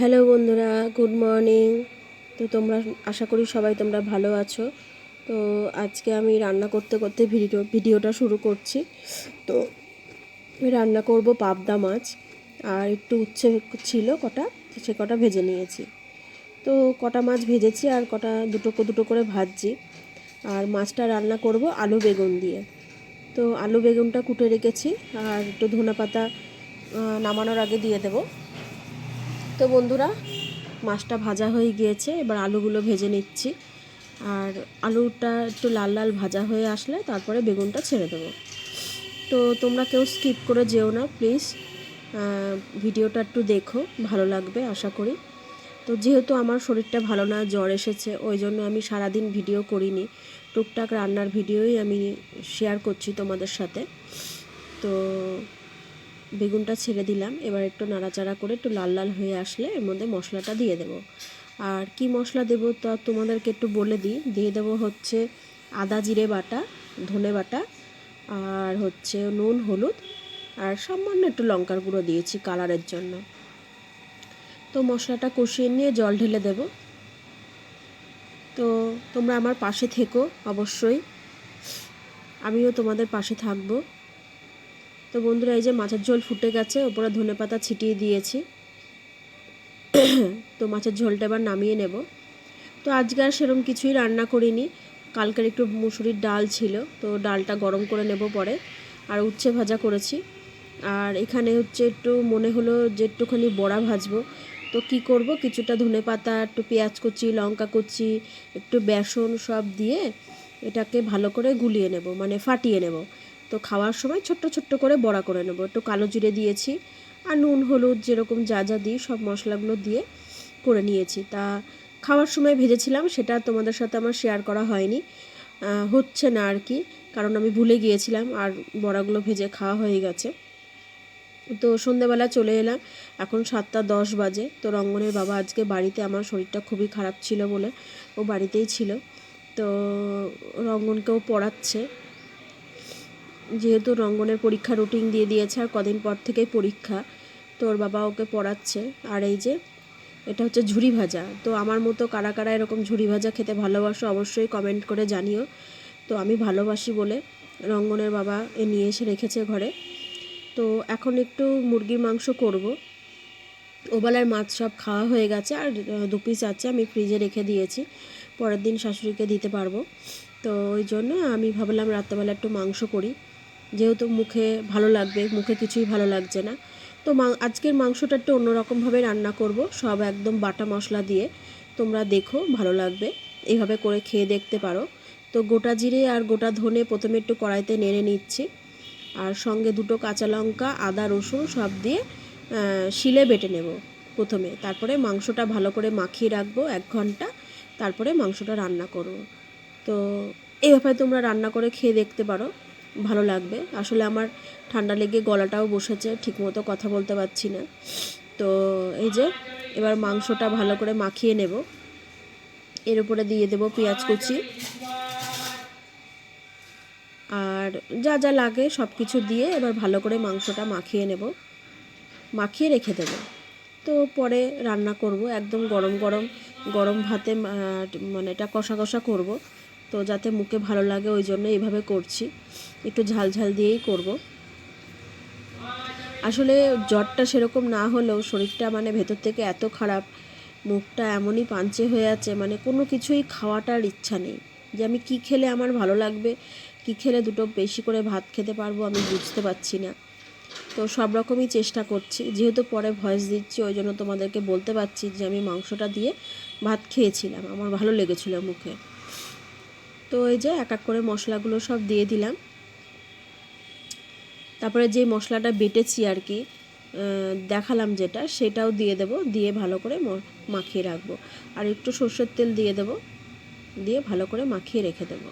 Hello বন্ধুরা, good morning. তো তোমরা, আশা করি সবাই তোমরা ভালো আছো। তো আজকে আমি রান্না করতে করতে ভিডিও, ভিডিওটা শুরু করছি। তো রান্না করব পাবদা মাছ, আর একটু উচ্ছে ছিল কটা, সে কটা ভেজে নিয়েছি। তো কটা মাছ ভেজেছি আর কটা দুটো দুটো করে ভাজছি। আর মাছটা রান্না করব আলু বেগুন দিয়ে। তো আলু বেগুনটা কুটে রেখেছি, আর একটু ধনে পাতা নামানোর আগে দিয়ে দেবো। তো বন্ধুরা, মাছটা ভাজা হয়ে গিয়েছে, এবার আলুগুলো ভেজে নিচ্ছি। আর আলুটা একটু লাল লাল ভাজা হয়ে আসলে তারপরে বেগুনটা ছেড়ে দেবো। তো তোমরা কেউ স্কিপ করে যেও না, প্লিজ। ভিডিওটা একটু দেখো, ভালো লাগবে, আশা করি। তো যেহেতু আমার শরীরটা ভালো না, জ্বর এসেছে, ওই জন্য আমি সারাদিন ভিডিও করিনি। টুকটাক রান্নার ভিডিওই আমি শেয়ার করছি তোমাদের সাথে। তো বেগুনটা ছেড়ে দিলাম। এবার একটু নাড়াচাড়া করে একটু লাল লাল হয়ে আসলে এর মধ্যে মশলাটা দিয়ে দেব। আর কি মশলা দেব তা তোমাদেরকে একটু বলে দিই। দিয়ে দেবো হচ্ছে আদা জিরে বাটা, ধনে বাটা, আর হচ্ছে নুন, হলুদ, আর সামান্য একটু লঙ্কার গুঁড়ো দিয়েছি কালারের জন্য। তো মশলাটা কষিয়ে নিয়ে জল ঢেলে দেব। তো তোমরা আমার পাশে থেকো অবশ্যই। আমিও তোমাদের পাশে থাকব। তো বন্ধুরা, এই যে মাছের ঝোল ফুটে গেছে, ওপরে ধনে পাতা ছিটিয়ে দিয়েছি। তো মাছের ঝোলটা এবার নামিয়ে নেব। তো আজকে আর সেরকম কিছুই রান্না করিনি। কালকের একটু মুসুরির ডাল ছিল, তো ডালটা গরম করে নেব পরে। আর উচ্ছে ভাজা করেছি। আর এখানে হচ্ছে একটু মনে হলো যে একটুখানি বড়া ভাজবো। তো কি করব, কিছুটা ধনে পাতা, একটু পেঁয়াজ কুচি, লঙ্কা কুচি, একটু বেসন সব দিয়ে এটাকে ভালো করে গুলিয়ে নেব মানে ফাটিয়ে নেব। তো খাওয়ার সময় ছোট্ট ছোট্ট করে বড়া করে নেব। একটু কালো জিরে দিয়েছি আর নুন, হলুদ যেরকম যা যা দিই সব মশলাগুলো দিয়ে করে নিয়েছি। তা খাওয়ার সময় ভেজেছিলাম, সেটা তোমাদের সাথে আমার শেয়ার করা হয়নি। হচ্ছে না আর কি, কারণ আমি ভুলে গিয়েছিলাম আর বড়াগুলো ভেজে খাওয়া হয়ে গেছে। তো সন্ধেবেলা চলে এলাম, এখন সাতটা দশ বাজে। তো রঙ্গনের বাবা আজকে বাড়িতে, আমার শরীরটা খুবই খারাপ ছিল বলে ও বাড়িতেই ছিল। তো রঙ্গনকেও পড়াচ্ছে। যেহেতু রঙ্গনের পরীক্ষা রুটিন দিয়ে দিয়েছে আর কদিন পর থেকেই পরীক্ষা, তোর বাবা ওকে পড়াচ্ছে। আর এই যে, এটা হচ্ছে ঝুরি ভাজা। তো আমার মতো কারা কারা এরকম ঝুরি ভাজা খেতে ভালোবাসো অবশ্যই কমেন্ট করে জানিও। তো আমি ভালোবাসি বলে রঙ্গনের বাবা এ নিয়ে এসে রেখেছে ঘরে। তো এখন একটু মুরগির মাংস করব। ওবেলার মাছ সব খাওয়া হয়ে গেছে আর দু পিস আছে আমি ফ্রিজে রেখে দিয়েছি। পরের দিন শাশুড়িকে দিতে পারব। তো ওই জন্য আমি ভাবলাম রাত্রেবেলা একটু মাংস করি। যেহেতু মুখে ভালো লাগবে, মুখে কিছুই ভালো লাগছে না। তো আজকের মাংসটা একটু অন্যরকমভাবে রান্না করব। সব একদম বাটা মশলা দিয়ে। তোমরা দেখো, ভালো লাগবে। এইভাবে করে খেয়ে দেখতে পারো। তো গোটা জিরে আর গোটা ধনে প্রথমে একটু কড়াইতে নেড়ে নিচ্ছি। আর সঙ্গে দুটো কাঁচা লঙ্কা, আদা, রসুন সব দিয়ে শিলে বেটে নেব প্রথমে। তারপরে মাংসটা ভালো করে মাখিয়ে রাখব এক ঘণ্টা। তারপরে মাংসটা রান্না করব। তো এইভাবে তোমরা রান্না করে খেয়ে দেখতে পারো। ভালো লাগবে। আসলে আমার ঠান্ডা লেগে গলাটাও বসেছে, ঠিকমতো কথা বলতে পারছি না। তো এই যে, এবার মাংসটা ভালো করে মাখিয়ে নেব। এর উপরে দিয়ে দেব পেঁয়াজ কুচি। আর যা যা লাগে সব কিছু দিয়ে এবার ভালো করে মাংসটা মাখিয়ে নেব। মাখিয়ে রেখে দেব। তো পরে রান্না করব, একদম গরম গরম গরম ভাতে মানে এটা কষা কষা করব। তো যাতে মুখে ভালো লাগে, ওই জন্য এইভাবে করছি। একটু ঝাল ঝাল দিয়েই করব। আসলে জ্বরটা সেরকম না হলেও শরীরটা মানে ভেতর থেকে এত খারাপ, মুখটা এমনই পাঞ্চে হয়ে আছে মানে কোনো কিছুই খাওয়াটার ইচ্ছা নেই। যে আমি কি খেলে আমার ভালো লাগবে, কি খেলে দুটো বেশি করে ভাত খেতে পারব আমি বুঝতে পারছি না। তো সব রকমই চেষ্টা করছি, যেহেতু পরে ভয়েস দিচ্ছি, ওই জন্য তোমাদেরকে বলতে পারছি যে আমি মাংসটা দিয়ে ভাত খেয়েছিলাম, আমার ভালো লেগেছিলো মুখে। তো এই যে এক এক করে মশলাগুলো সব দিয়ে দিলাম। তারপরে যে মশলাটা বেটেছি আর কি দেখালাম যেটা, সেটাও দিয়ে দেব, দিয়ে ভালো করে মাখিয়ে রাখব। আর একটু সর্ষের তেল দিয়ে দেব, দিয়ে ভালো করে মাখিয়ে রেখে দেব।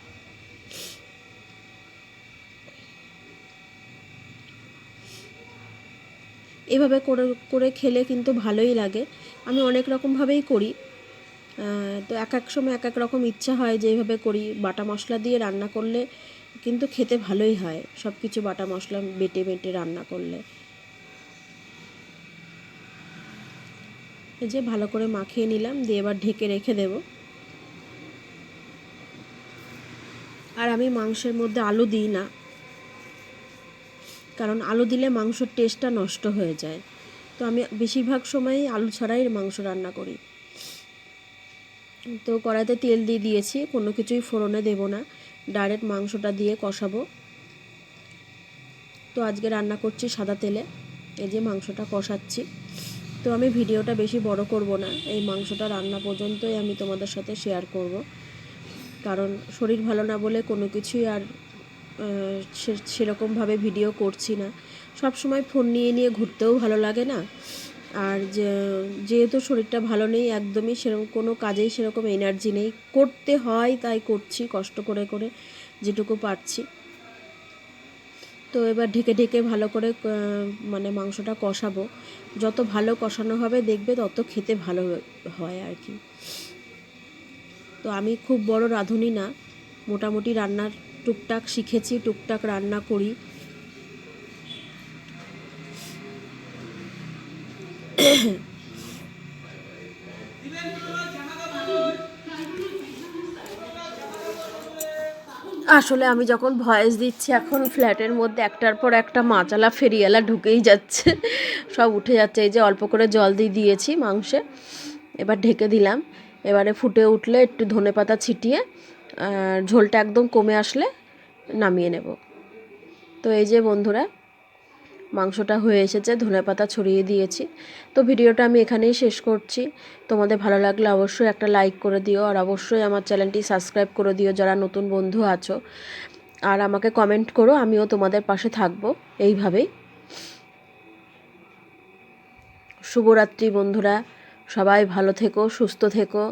এভাবে করে করে খেলে কিন্তু ভালোই লাগে। আমি অনেক রকমভাবেই করি। তো এক এক সময় এক এক রকম ইচ্ছা হয় যে এইভাবে করি, বাটা মশলা দিয়ে রান্না করলে কিন্তু খেতে ভালোই হয় সব কিছু বাটা মশলা বেটে বেটে রান্না করলে। এই যে ভালো করে মাখিয়ে নিলাম, দিয়ে এবার ঢেকে রেখে দেব। আর আমি মাংসের মধ্যে আলু দিই না, কারণ আলু দিলে মাংসর টেস্টটা নষ্ট হয়ে যায়। তো আমি বেশিরভাগ সময়ই আলু ছাড়াই মাংস রান্না করি। তো কড়াইতে তেল দিয়ে দিয়েছি, কোনো কিছুই ফোড়নে দেব না। ডাইরেক্ট মাংসটা দিয়ে কষাবো। তো আজকে রান্না করছি সাদা তেলে, এই যে মাংসটা কষাচ্ছি। তো আমি ভিডিওটা বেশি বড় করব না, এই মাংসটা রান্না পর্যন্তই আমি তোমাদের সাথে শেয়ার করব। কারণ শরীর ভালো না বলে কোনো কিছুই আর সেরকমভাবে ভিডিও করছি না। সব সময় ফোন নিয়ে নিয়ে ঘুরতেও ভালো লাগে না। আর যেহেতু শরীরটা ভালো নেই একদমই, সেরকম কোনো কাজেই সেরকম এনার্জি নেই। করতে হয় তাই করছি, কষ্ট করে করে যেটুকু পারছি। তো এবার ঢেকে ঢেকে ভালো করে মানে মাংসটা কষাবো। যত ভালো কষানো হবে দেখবে তত খেতে ভালো হয় আর কি। তো আমি খুব বড় রাঁধুনি না। মোটামুটি রান্নার টুকটাক শিখেছি, টুকটাক রান্না করি। আসলে আমি যখন ভয়েস দিচ্ছি, এখন ফ্ল্যাটের মধ্যে একটার পর একটা মাচালা ফেরিয়ালা ঢুকেই যাচ্ছে। সব উঠে যাচ্ছে। এই যে অল্প করে জল দিয়ে দিয়েছি মাংসে। এবার ঢেকে দিলাম। এবারে ফুটে উঠলে একটু ধনে পাতা ছিটিয়ে ঝোলটা একদম কমে আসলে নামিয়ে নেব। তো এই যে বন্ধুরা মাংসটা হয়ে এসেছে, ধনে পাতা ছড়িয়ে দিয়েছি। তো ভিডিওটা আমি এখানেই শেষ করছি। তোমাদের ভালো লাগলে অবশ্যই একটা লাইক করে দিও আর অবশ্যই আমার চ্যানেলটি সাবস্ক্রাইব করে দিও যারা নতুন বন্ধু আছো। আর আমাকে কমেন্ট করো, আমিও তোমাদের পাশে থাকব। এইভাবেই। শুভরাত্রি বন্ধুরা, সবাই ভালো থেকো, সুস্থ থেকো।